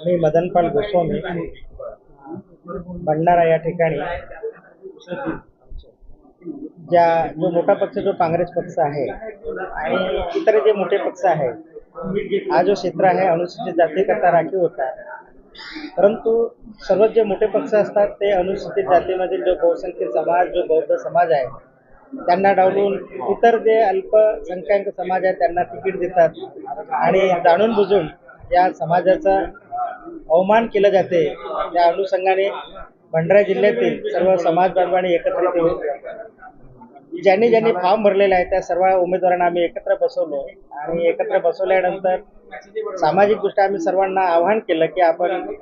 मी मदनपाल गोस्वामी भंडारा या ठिकाणी. ज्या जो मोठा पक्ष जो काँग्रेस पक्ष आहे आणि इतर जे मोठे पक्ष आहे हा जो क्षेत्र आहे अनुसूचित जातीकरता राखीव होता. परंतु सर्व जे मोठे पक्ष असतात ते अनुसूचित जातीमधील जो बहुसंख्य समाज जो बौद्ध समाज आहे त्यांना डावलून इतर जे अल्पसंख्याक समाज आहे त्यांना तिकीट देतात. आणि जाणून बुजून या समाजाचा अवमान केलं जाते. त्या अनुषंगाने भंडारा जिल्ह्यातील सर्व समाज बांधवांनी एकत्रित येऊन ज्यांनी ज्यांनी फॉर्म भरलेला आहे त्या सर्व उमेदवारांना आम्ही एकत्र बसवलो. आणि एकत्र बसवल्यानंतर सामाजिकदृष्ट्या आम्ही सर्वांना आवाहन केलं की आपण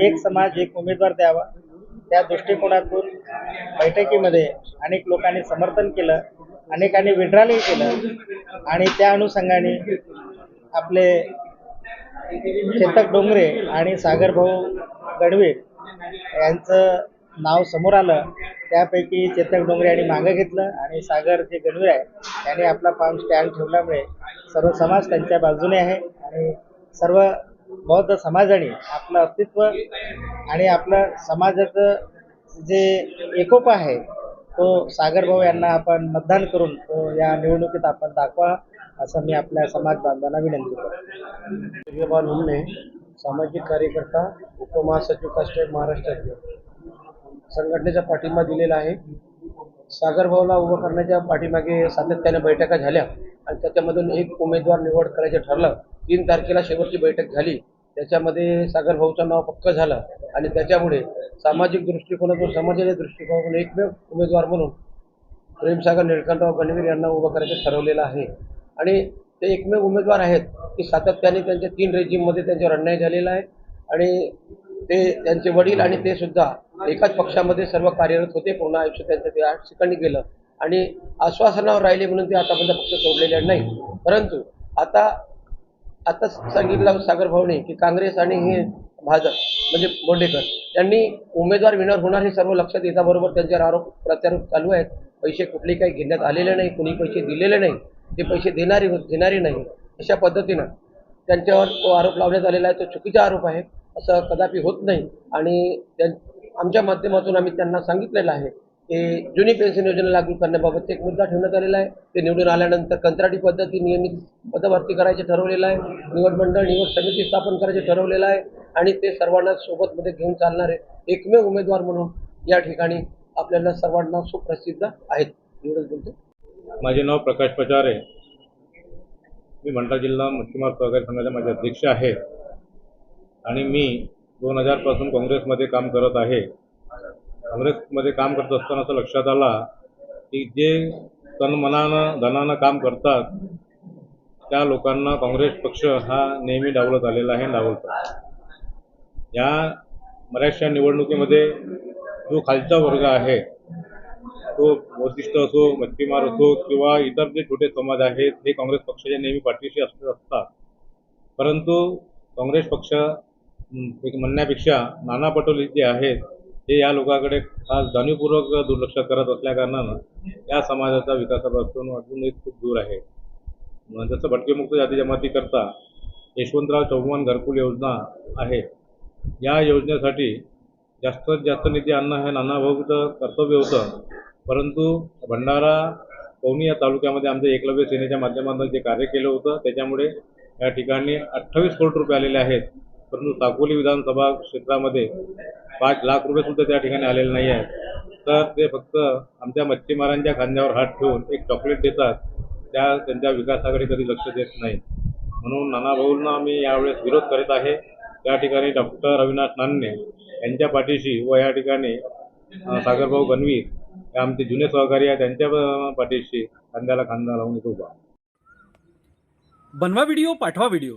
एक समाज एक उमेदवार द्यावा. त्या दृष्टिकोनातून बैठकीमध्ये अनेक लोकांनी समर्थन केलं अनेकांनी विड्रॉलही केलं. आणि त्या अनुषंगाने आपले चेतक डोंगरे आणि सागरभाऊ गडवे यांचं नाव समोर आलं. त्यापैकी चेतक डोंगरे यांनी मागं घेतलं आणि सागर जे गणवीर आहे त्यांनी आपला पाम स्टँड ठेवल्यामुळे सर्व समाज त्यांच्या बाजूने आहे आणि सर्व बौद्ध समाजाने आपलं अस्तित्व आणि आपलं समाजाचं जे एकोपा आहे तो सागर भाऊ यांना आपण मतदान करून तो या निवडणुकीत आपण दाखवा असं मी आपल्या समाज बांधवांना विनंती करतो. सूर्यपाल हुमणे सामाजिक कार्यकर्ता उपमहासचिव कास्टेट महाराष्ट्राचे संघटनेचा पाठिंबा दिलेला आहे. सागरभाऊला उभं करण्याच्या पाठीमागे सातत्याने बैठका झाल्या आणि त्याच्यामधून एक उमेदवार निवड करायचं ठरलं. तीन तारखेला शेवटची बैठक झाली. त्याच्यामध्ये सागर भाऊचं नाव पक्क झालं. आणि त्याच्यामुळे सामाजिक दृष्टिकोनातून समाजाच्या दृष्टिकोनातून एकमेव उमेदवार म्हणून प्रेमसागर निळकंठराव गणवीर यांना उभं करायचं ठरवलेलं आहे. आणि ते एकमेव उमेदवार आहेत की सातत्याने त्यांच्या तीन रेजिममध्ये त्यांच्यावर अन्याय झालेला आहे. आणि ते त्यांचे वडील आणि ते सुद्धा एकाच पक्षामध्ये सर्व कार्यरत होते. पूर्ण आयुष्य त्यांचं ते आठ ठिकाणी गेलं. आणि आश्वासनावर राहिले म्हणून ते आतापर्यंत पक्ष सोडलेले नाही. परंतु आता आता सांगितलं सागर भावणे की काँग्रेस आणि हे भाजप म्हणजे बोंडेकर त्यांनी उमेदवार विनर होणार हे सर्व लक्षात येताबरोबर त्यांच्यावर आरोप प्रत्यारोप चालू आहेत. पैसे कुठले काही घेण्यात आलेले नाही कुणी पैसे दिलेले नाही ते पैसे देणारे देणारे नाही. अशा पद्धतीनं त्यांच्यावर तो आरोप लावण्यात आलेला आहे. तो चुकीचा आरोप आहे असं कदापि होत नाही. आणि त्या आमच्या माध्यमातून आम्ही त्यांना सांगितलेलं आहे ते जुनी पेन्शन योजना लागू करण्याबाबत एक मुद्दा ठेवण्यात आलेला आहे. ते निवडून आल्यानंतर कंत्राटी पद्धती नियमित पदभरती करायचे ठरवलेलं आहे. निवड मंडळ निवड समिती स्थापन करायचे ठरवलेलं आहे. आणि ते सर्वांना सोबतमध्ये घेऊन चालणारे एकमेव उमेदवार म्हणून या ठिकाणी आपल्याला सर्वांना सुप्रसिद्ध आहेत. एवढंच बोलतो. माझे नाव प्रकाश पचारे मी भंडारा जिल्हा मच्छीमार सहकारी संघाचा माझे अध्यक्ष आहे. आणि मी दोन हजारपासून काँग्रेसमध्ये काम करत आहे. काँग्रेसमध्ये काम करत असताना असं लक्षात आला की जे तनमनानं धनानं काम करतात त्या लोकांना काँग्रेस पक्ष हा नेहमी डावलत आलेला आहे डावलतो. या बऱ्याचशा निवडणुकीमध्ये जो खालचा वर्ग आहे तो वशिष्ठ असो मच्छीमार असो किंवा इतर जे छोटे समाज आहेत हे काँग्रेस पक्षाच्या नेहमी पाठीशी असत असतात. परंतु काँग्रेस पक्ष एक म्हणण्यापेक्षा नाना पटोले जे आहेत हे या लोकांकडे खास जाणीवपूर्वक दुर्लक्ष करत असल्याकारणानं या समाजाचा विकासापासून अजून एक खूप दूर आहे. जसं भटकेमुक्त जाती जमातीकरता यशवंतराव चौहान घरकुल योजना आहे या योजनेसाठी जास्तीत जास्त निधी आणणं हे नानाभाऊचं कर्तव्य होतं. परंतु भंडारा पवनी या तालुक्यामध्ये आमच्या एकलव्य सेनेच्या माध्यमातून जे कार्य केलं होतं त्याच्यामुळे या ठिकाणी अठ्ठावीस कोटी रुपये आलेले आहेत. परंतु साकोली विधानसभा क्षेत्रामध्ये पाच लाख रुपये सुद्धा त्या ठिकाणी आलेले नाही आहेत. तर ते फक्त आमच्या मच्छीमारांच्या खांद्यावर हात ठेवून एक चॉकलेट देतात. त्या त्यांच्या विकासाकडे कधी लक्ष देत नाही. म्हणून नानाभाऊंना आम्ही यावेळेस विरोध करत आहे. त्या ठिकाणी डॉक्टर अविनाश नान्ने यांच्या पाठीशी व या ठिकाणी सागरभाऊ गणवीर हे आमचे जुने सहकारी आहेत. त्यांच्या पाठीशी खांद्याला खांदा लावून इथं उभा बनवा व्हिडिओ पाठवा व्हिडिओ